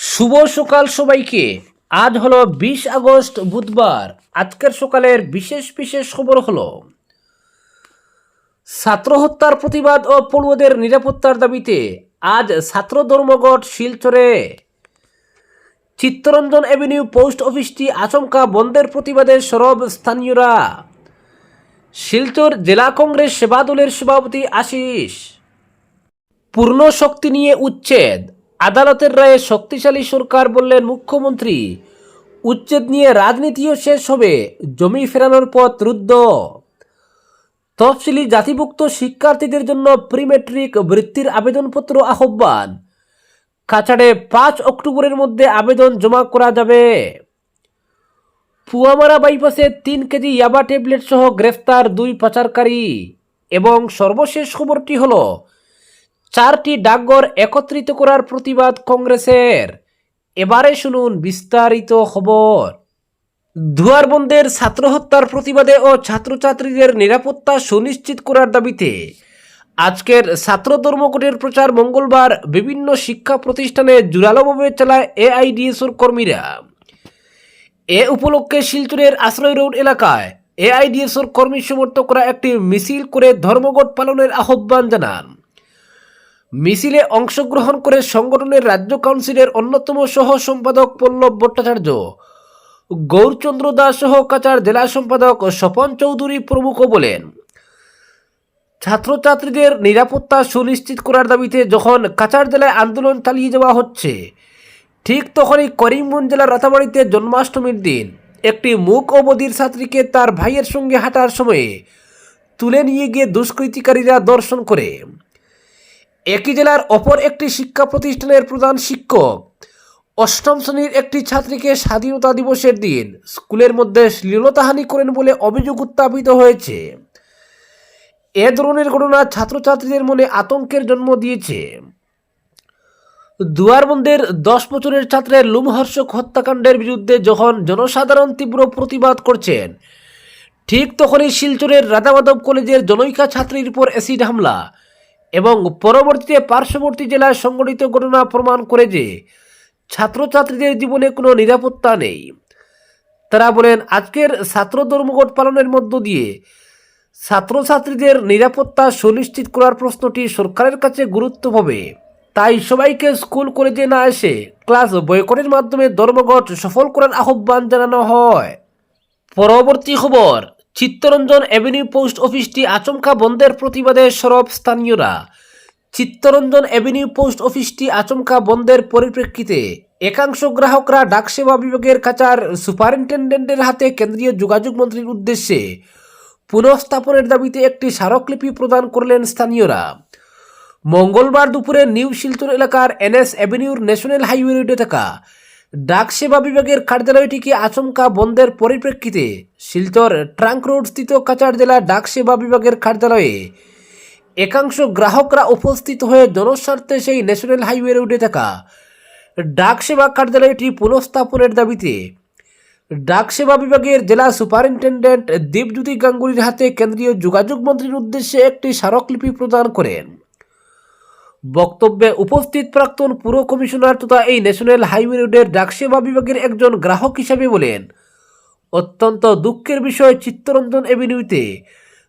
শুভ সকাল সবাইকে। আজ হলো বিশ আগস্ট, বুধবার। আজকের সকালের বিশেষ বিশেষ খবর হলো, ছাত্র হত্যার প্রতিবাদ ও পড়ুয়াদের নিরাপত্তার দাবিতে আজ ছাত্র ধর্মঘট শিলচরে। চিত্তরঞ্জন অ্যাভিনিউ পোস্ট অফিসটি আচমকা বন্ধের প্রতিবাদে সরব স্থানীয়রা। শিলচর জেলা কংগ্রেস সেবা দলের সভাপতি আশিস। পূর্ণ শক্তি নিয়ে উচ্ছেদ। আদালতের রায়ে শক্তিশালী সরকার বললেন মুখ্যমন্ত্রী। উচ্ছেদ নিয়ে রাজনীতিও শেষ হবে, জমি ফেরানোর পথ রুদ্ধ। তফসিলি জাতিভুক্ত শিক্ষার্থীদের জন্য প্রিমেট্রিক বৃত্তির আবেদনপত্র আহ্বান। কাছাড়ে পাঁচ অক্টোবরের মধ্যে আবেদন জমা করা যাবে। পুয়ামারা বাইপাসে তিন কেজি ইয়াবা ট্যাবলেট সহ গ্রেফতার দুই পাচারকারী। এবং সর্বশেষ খবরটি হলো চারটি ডাকঘর একত্রিত করার প্রতিবাদ কংগ্রেসের। এবারে শুনুন বিস্তারিত খবর। দুয়ারবন্দের ছাত্র হত্যার প্রতিবাদে ও ছাত্রছাত্রীদের নিরাপত্তা সুনিশ্চিত করার দাবিতে আজকের ছাত্র ধর্মঘটের প্রচার মঙ্গলবার বিভিন্ন শিক্ষা প্রতিষ্ঠানে জোরালোভাবে চালায় এআইডিএসওর কর্মীরা। এ উপলক্ষে শিলচরের আশ্রয় রোড এলাকায় এআইডিএসওর কর্মী সমর্থকরা একটি মিছিল করে ধর্মঘট পালনের আহ্বান জানান। মিছিলে অংশগ্রহণ করে সংগঠনের রাজ্য কাউন্সিলের অন্যতম সহ সম্পাদক পল্লব ভট্টাচার্য, গৌরচন্দ্র দাস সহ কাচার জেলা সম্পাদক স্বপন চৌধুরী প্রমুখ বলেন, ছাত্রছাত্রীদের নিরাপত্তা সুনিশ্চিত করার দাবিতে যখন কাচার জেলায় আন্দোলন চালিয়ে যাওয়া হচ্ছে, ঠিক তখনই করিমগঞ্জ জেলার রাতাবাড়িতে জন্মাষ্টমীর দিন একটি মুখ অবধির ছাত্রীকে তার ভাইয়ের সঙ্গে হাঁটার সময়ে তুলে নিয়ে গিয়ে দুষ্কৃতিকারীরা দর্শন করে। একই জেলার অপর একটি শিক্ষা প্রতিষ্ঠানের প্রধান শিক্ষক। অষ্টম শ্রেণির একটি ছাত্রীকে স্বাধীনতা দিবসের দিন স্কুলের মধ্যে শ্লীলতাহানি করেন বলে অভিযোগ উত্থাপিত হয়েছে। এ ধরনের ঘটনা ছাত্রছাত্রীদের মনে আতঙ্কের জন্ম দিয়েছে। দুয়ারবন্দের দশ বছরের ছাত্রের লুমহর্ষক হত্যাকাণ্ডের বিরুদ্ধে যখন জনসাধারণ তীব্র প্রতিবাদ করছেন, ঠিক তখনই শিলচরের রাধামাধব কলেজের জনৈকা ছাত্রীর উপর অ্যাসিড হামলা। এবং পরবর্তীতে পার্শ্ববর্তী জেলায় সংঘটিত ঘটনা প্রমাণ করে যে ছাত্রছাত্রীদের জীবনে কোনো নিরাপত্তা নেই। তারা বলেন, আজকের ছাত্র ধর্মঘট পালনের মধ্য দিয়ে ছাত্রছাত্রীদের নিরাপত্তা সুনিশ্চিত করার প্রশ্নটি সরকারের কাছে গুরুত্ব পাবে তাই সবাইকে স্কুল, কলেজে না এসে ক্লাস বয়কটের মাধ্যমে ধর্মঘট সফল করার আহ্বান জানানো হয়। পরবর্তী খবর চিত্তরঞ্জন অ্যাভিনিউ পোস্ট অফিসটি আচমকা বন্ধের প্রতিবাদে সরব স্থানীয়রা। চিত্তরঞ্জন অ্যাভিনিউ পোস্ট অফিসটি আচমকা বন্ধের পরিপ্রেক্ষিতে একাংশ গ্রাহকরা ডাকসেবা বিভাগের কাচার সুপারিনটেন্ডেন্টের হাতে কেন্দ্রীয় যোগাযোগ মন্ত্রীর উদ্দেশ্যে পুনঃস্থাপনের দাবিতে একটি স্মারকলিপি প্রদান করলেন স্থানীয়রা। মঙ্গলবার দুপুরে নিউ শিলচর এলাকার এনএস অ্যাভিনিউর ন্যাশনাল হাইওয়ে রোডে থাকা ডাক সেবা বিভাগের কার্যালয়টিকে আচমকা বন্ধের পরিপ্রেক্ষিতে শিলচর ট্রাঙ্ক রোড স্থিত কাচার জেলা ডাক সেবা বিভাগের কার্যালয়ে একাংশ গ্রাহকরা উপস্থিত হয়ে জনস্বার্থে সেই ন্যাশনাল হাইওয়ে রোডে থাকা ডাক সেবা কার্যালয়টি পুনঃস্থাপনের দাবিতে ডাক সেবা বিভাগের জেলা সুপারিনটেন্ডেন্ট দীপজ্যোতি গাঙ্গুলির হাতে কেন্দ্রীয় যোগাযোগ মন্ত্রীর উদ্দেশ্যে একটি স্মারকলিপি প্রদান করেন। বক্তব্যে উপস্থিত প্রাক্তন পুর কমিশনার তথা এই ন্যাশনাল হাইওয়ে রোডের ডাকসেবা বিভাগের একজন গ্রাহক হিসাবে বলেন, অত্যন্ত দুঃখের বিষয় চিত্তরঞ্জন এভিনিউতে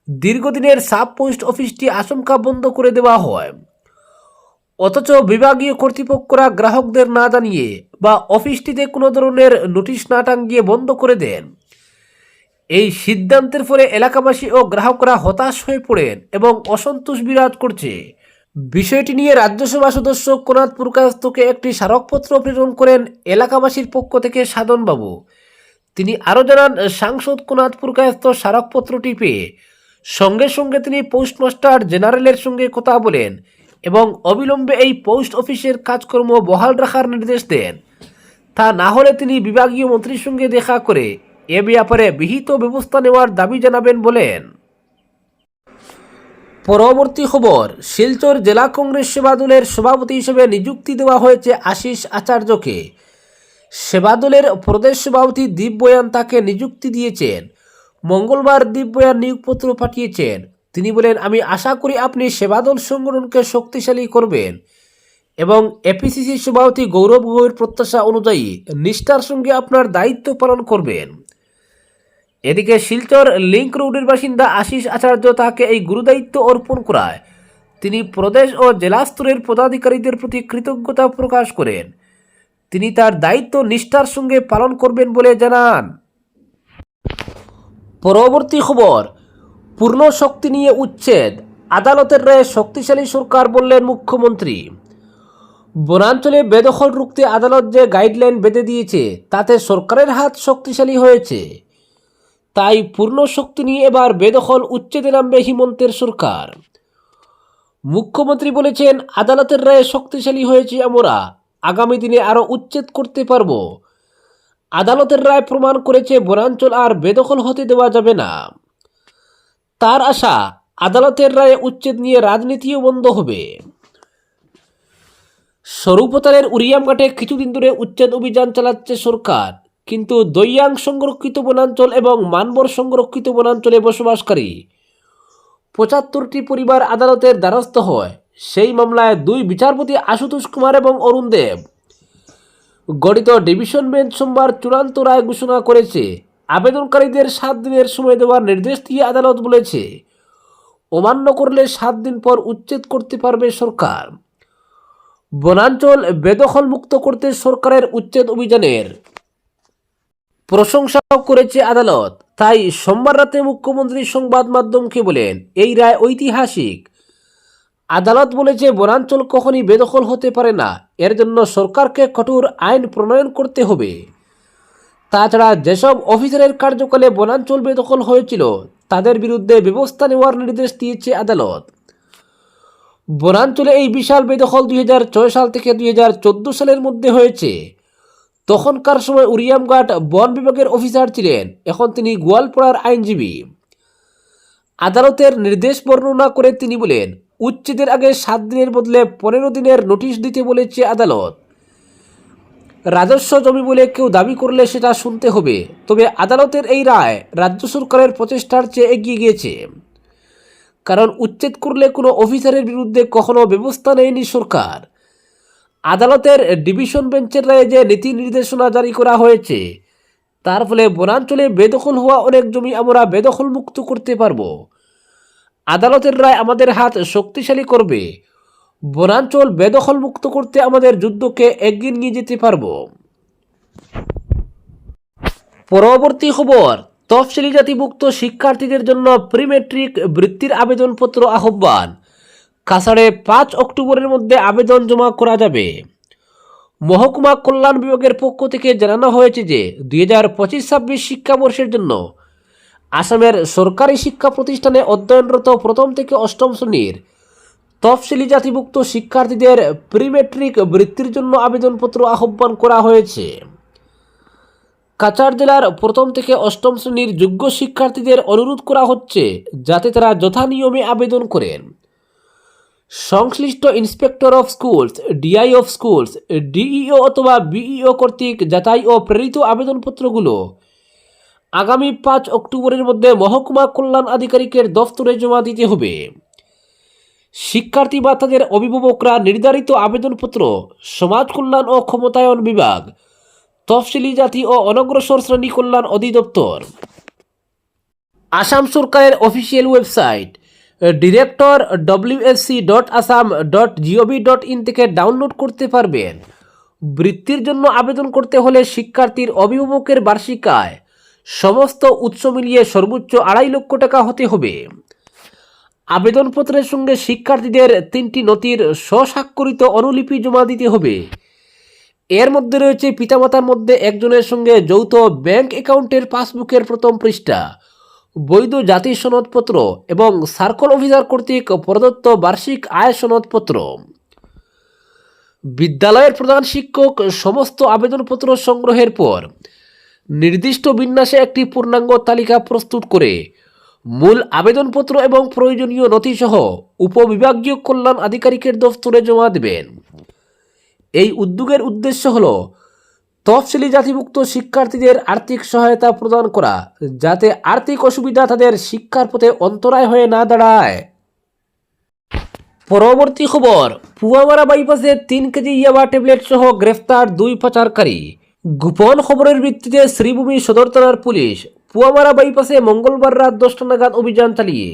দীর্ঘদিনের সাব পোস্ট অফিসটি আশঙ্কা বন্ধ করে দেওয়া হয়। অথচ বিভাগীয় কর্তৃপক্ষরা গ্রাহকদের না জানিয়ে বা অফিসটিতে কোনো ধরনের নোটিশ না টাঙ্গিয়ে বন্ধ করে দেন। এই সিদ্ধান্তের ফলে এলাকাবাসী ও গ্রাহকরা হতাশ হয়ে পড়েন এবং অসন্তোষ বিরাজ করছে। বিষয়টি নিয়ে রাজ্যসভা সদস্য কোনাদ পুরকাস্তকে একটি স্মারকপত্র প্রেরণ করেন এলাকাবাসীর পক্ষ থেকে সাধনবাবু। তিনি আরও জানান, সাংসদ কোনাদ পুরকায়স্ত স্মারকপত্রটি পেয়ে সঙ্গে সঙ্গে তিনি পোস্টমাস্টার জেনারেলের সঙ্গে কথা বলেন এবং অবিলম্বে এই পোস্ট অফিসের কাজকর্ম বহাল রাখার নির্দেশ দেন। তা না হলে তিনি বিভাগীয় মন্ত্রীর সঙ্গে দেখা করে এ ব্যাপারে বিহিত ব্যবস্থা নেওয়ার দাবি জানাবেন বলেন। পরবর্তী খবর, শিলচর জেলা কংগ্রেস সেবা দলের সভাপতি হিসেবে নিযুক্তি দেওয়া হয়েছে আশিস আচার্যকে। সেবা দলের প্রদেশ সভাপতি দীপ বয়ান তাকে নিযুক্তি দিয়েছেন। মঙ্গলবার দীপ বয়ান নিয়োগপত্র পাঠিয়েছেন। তিনি বলেন, আমি আশা করি আপনি সেবাদল সংগঠনকে শক্তিশালী করবেন এবং এপিসিসি সভাপতি গৌরব গৌর প্রত্যাশা অনুযায়ী নিষ্ঠার সঙ্গে আপনার দায়িত্ব পালন করবেন। এদিকে শিলচর লিঙ্ক রোডের বাসিন্দা আশিস আচার্য তাকে এই গুরুদায়িত্ব অর্পণ করায়। তিনি প্রদেশ ও জেলা স্তরের পদাধিকারীদের প্রতি কৃতজ্ঞতা প্রকাশ করেন। তিনি তার দায়িত্ব নিষ্ঠার সঙ্গে পালন করবেন বলে জানান। পরবর্তী খবর, পূর্ণ শক্তি নিয়ে উচ্ছেদ, আদালতের রায়ে শক্তিশালী সরকার বললেন মুখ্যমন্ত্রী। বনাঞ্চলে বেদখল রুখতে আদালত যে গাইডলাইন বেঁধে দিয়েছে, তাতে সরকারের হাত শক্তিশালী হয়েছে। তাই পূর্ণ শক্তি নিয়ে এবার বেদখল উচ্ছেদে নামবে হিমন্তের সরকার। মুখ্যমন্ত্রী বলেছেন, আদালতের রায়ে শক্তিশালী হয়েছে আমরা, আগামী দিনে আরও উচ্ছেদ করতে পারব। আদালতের রায় প্রমাণ করেছে, বনাঞ্চল আর বেদখল হতে দেওয়া যাবে না। তার আশা, আদালতের রায়ে উচ্ছেদ নিয়ে রাজনীতিও বন্ধ হবে। স্বরূপতারের উরিয়ামঘাটে কিছুদিন ধরে উচ্ছেদ অভিযান চালাচ্ছে সরকার। কিন্তু দৈয়াং সংরক্ষিত বনাঞ্চল এবং মানবর সংরক্ষিত বনাঞ্চলে বসবাসকারী। পঁচাত্তরটি পরিবার আদালতের দ্বারস্থ হয়। সেই মামলায় দুই বিচারপতি আশুতোষ কুমার এবং অরুণ দেব। গঠিত ডিভিশন বেঞ্চ সোমবার চূড়ান্ত রায় ঘোষণা করেছে। আবেদনকারীদের সাত দিনের সময় দেওয়ার নির্দেশ দিয়ে আদালত বলেছে, অমান্য করলে সাত দিন পর উচ্ছেদ করতে পারবে সরকার। বনাঞ্চল বেদখল মুক্ত করতে সরকারের উচ্ছেদ অভিযানের প্রশংসাও করেছে আদালত। তাই সোমবার রাতে মুখ্যমন্ত্রী সংবাদ মাধ্যমকে বলেন, এই রায় ঐতিহাসিক। আদালত বলেছে, বনাঞ্চল কখনই বেদখল হতে পারে না। এর জন্য সরকারকে কঠোর আইন প্রণয়ন করতে হবে। তাছাড়া যেসব অফিসারের কার্যকালে বনাঞ্চল বেদখল হয়েছিল, তাদের বিরুদ্ধে ব্যবস্থা নেওয়ার নির্দেশ দিয়েছে আদালত। বনাঞ্চলে এই বিশাল বেদখল দুই হাজার ছয় সাল থেকে দুই হাজার চোদ্দ সালের মধ্যে হয়েছে। তখনকার সময় উরিয়ামঘাট বন বিভাগের অফিসার ছিলেন। এখন তিনি গোয়ালপাড়ার আইনজীবী। আদালতের নির্দেশ বর্ণনা করে তিনি বলেন, উচ্ছেদের আগে সাত দিনের বদলে পনেরো দিনের নোটিশ দিতে বলেছে আদালত। রাজস্ব জমি বলে কেউ দাবি করলে সেটা শুনতে হবে। তবে আদালতের এই রায় রাজ্য সরকারের প্রচেষ্টার চেয়ে এগিয়ে গিয়েছে। কারণ উচ্ছেদ করলে কোনো অফিসারের বিরুদ্ধে কখনো ব্যবস্থা নেয়নি সরকার। আদালতের ডিভিশন বেঞ্চের রায়ে যে নীতি নির্দেশনা জারি করা হয়েছে, তার ফলে বনাঞ্চলে বেদখল হওয়া অনেক জমি আমরা বেদখল মুক্ত করতে পারব। আদালতের রায় আমাদের হাত শক্তিশালী করবে। বনাঞ্চল বেদখল মুক্ত করতে আমাদের যুদ্ধকে এগিয়ে নিয়ে যেতে পারব। পরবর্তী খবর, তফসিলি জাতিভুক্ত শিক্ষার্থীদের জন্য প্রিমেট্রিক বৃত্তির আবেদনপত্র আহ্বান। কাছাড়ে পাঁচ অক্টোবরের মধ্যে আবেদন জমা করা যাবে। মহকুমা কল্যাণ বিভাগের পক্ষ থেকে জানানো হয়েছে যে, দুই হাজার পঁচিশ ছাব্বিশ শিক্ষাবর্ষের জন্য আসামের সরকারি শিক্ষা প্রতিষ্ঠানে অধ্যয়নরত প্রথম থেকে অষ্টম শ্রেণির তফসিলি জাতিভুক্ত শিক্ষার্থীদের প্রিমেট্রিক বৃত্তির জন্য আবেদনপত্র আহ্বান করা হয়েছে। কাছাড় জেলার প্রথম থেকে অষ্টম শ্রেণির যোগ্য শিক্ষার্থীদের অনুরোধ করা হচ্ছে যাতে তারা যথানিয়মে আবেদন করেন। সংশ্লিষ্ট inspector of schools, DI of schools, DEO অথবা বিইও কর্তৃক যাচাই ও প্রেরিত আবেদনপত্রগুলো আগামী পাঁচ অক্টোবরের মধ্যে মহকুমা কল্যাণ আধিকারিকের দফতরে জমা দিতে হবে। শিক্ষার্থী বা তাদের অভিভাবকরা নির্ধারিত আবেদনপত্র, সমাজ কল্যাণ ও ক্ষমতায়ন বিভাগ, তফসিলি জাতি ও অনগ্রসর শ্রেণি কল্যাণ অধিদপ্তর। আসাম সরকারের official website director WSC dot Assam dot GOV dot in থেকে ডাউনলোড করতে পারবেন। বৃত্তির জন্য আবেদন করতে হলে শিক্ষার্থীর অভিভাবকের বার্ষিক আয় সমস্ত উৎস মিলিয়ে সর্বোচ্চ আড়াই লক্ষ টাকা হতে হবে। আবেদনপত্রের সঙ্গে শিক্ষার্থীদের তিনটি নথির স্বস্বাক্ষরিত অনুলিপি জমা দিতে হবে। এর মধ্যে রয়েছে পিতামাতার মধ্যে একজনের সঙ্গে যৌথ ব্যাংক অ্যাকাউন্টের পাসবুকের প্রথম পৃষ্ঠা। বৈধ জাতির সনদপত্র এবং সার্কল অফিসার কর্তৃক প্রদত্ত বার্ষিক আয় সনদপত্র। বিদ্যালয়ের প্রধান শিক্ষক সমস্ত আবেদনপত্র সংগ্রহের পর নির্দিষ্ট বিন্যাসে একটি পূর্ণাঙ্গ তালিকা প্রস্তুত করে মূল আবেদনপত্র এবং প্রয়োজনীয় নথিসহ উপবিভাগীয় কল্যাণ আধিকারিকের দফতরে জমা দেবেন। এই উদ্যোগের উদ্দেশ্য হল তফসিলি জাতিভুক্ত শিক্ষার্থীদের আর্থিক সহায়তা প্রদান করা, যাতে আর্থিক অসুবিধা তাদের শিক্ষার পথে অন্তরায় হয়ে না দাঁড়ায়। পরবর্তী খবর, পুয়ামারা বাইপাসে তিন কেজি ইয়াবা ট্যাবলেট সহ গ্রেফতার দুই পাচারকারী। গোপন খবরের ভিত্তিতে শ্রীভূমি সদর থানার পুলিশ পুয়ামারা বাইপাসে মঙ্গলবার রাত দশটা নাগাদ অভিযান চালিয়ে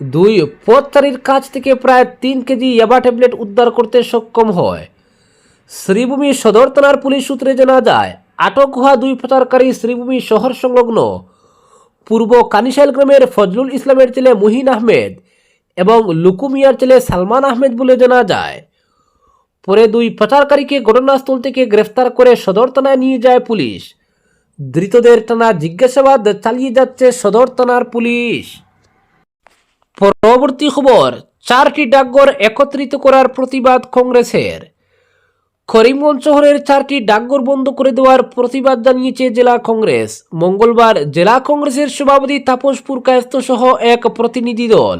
দুই পথচারীর কাছ থেকে প্রায় তিন কেজি ইয়াবা ট্যাবলেট উদ্ধার করতে সক্ষম হয়। শ্রীভূমি সদর থানার পুলিশ সূত্রে জানা যায়, আটক হওয়া দুই পাচারকারী শ্রীভূমি শহর সংলগ্ন পূর্ব কানিশাল গ্রামের ফজলুল ইসলামের ছেলে মুহিন আহমেদ এবং লুকুমিয়ার ছেলে সালমান আহমেদ বলে জানা যায়। পরে দুই পাচারকারীকে ঘটনাস্থল থেকে গ্রেফতার করে সদর থানায় নিয়ে যায় পুলিশ। ধৃতদের টানা জিজ্ঞাসাবাদ চালিয়ে যাচ্ছে সদর থানার পুলিশ। পরবর্তী খবর, চারটি ডাকঘর একত্রিত করার প্রতিবাদ কংগ্রেসের। করিমগঞ্জ শহরের চারটি ডাকঘর বন্ধ করে দেওয়ার প্রতিবাদ জানিয়েছে জেলা কংগ্রেস। মঙ্গলবার জেলা কংগ্রেসের সভাপতি তাপস পুরকায়স্ত সহ এক প্রতিনিধি দল।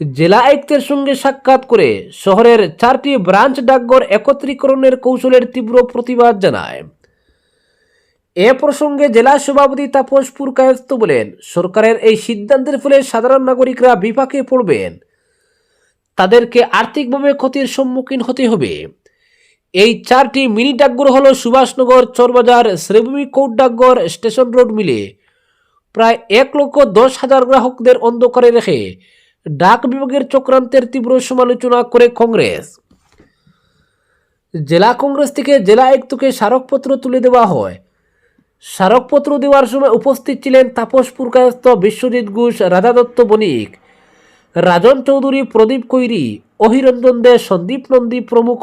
জেলা আয়ুক্তের সঙ্গে সাক্ষাৎ করে শহরের চারটি ব্রাঞ্চ ডাকঘর একত্রীকরণের কৌশলের তীব্র প্রতিবাদ জানায়। এ প্রসঙ্গে জেলা সভাপতি তাপস পুরকায়স্ত বলেন, সরকারের এই সিদ্ধান্তের ফলে সাধারণ নাগরিকরা বিপাকে পড়বেন। তাদেরকে আর্থিকভাবে ক্ষতির সম্মুখীন হতে হবে। এই চারটি মিনি ডাকঘর হল সুভাষনগর, চরবাজার, শ্রীভূমি কোর্ট ডাকঘর স্টেশন রোড মিলে। প্রায় এক লক্ষ দশ হাজার গ্রাহকদের অন্ধকারে রেখে ডাক বিভাগের চক্রান্তের তীব্র সমালোচনা করে কংগ্রেস। জেলা কংগ্রেস থেকে জেলা আয়ুক্তকে স্মারকপত্র তুলে দেওয়া হয়। স্মারকপত্র দেওয়ার সময় উপস্থিত ছিলেন তাপস পুরকায়স্ত বিশ্বজিৎ ঘোষ, রাধা দত্ত বণিক, রাজন চৌধুরী, প্রদীপ কৈরি অহিরঞ্জন দে, সন্দীপ নন্দী প্রমুখ।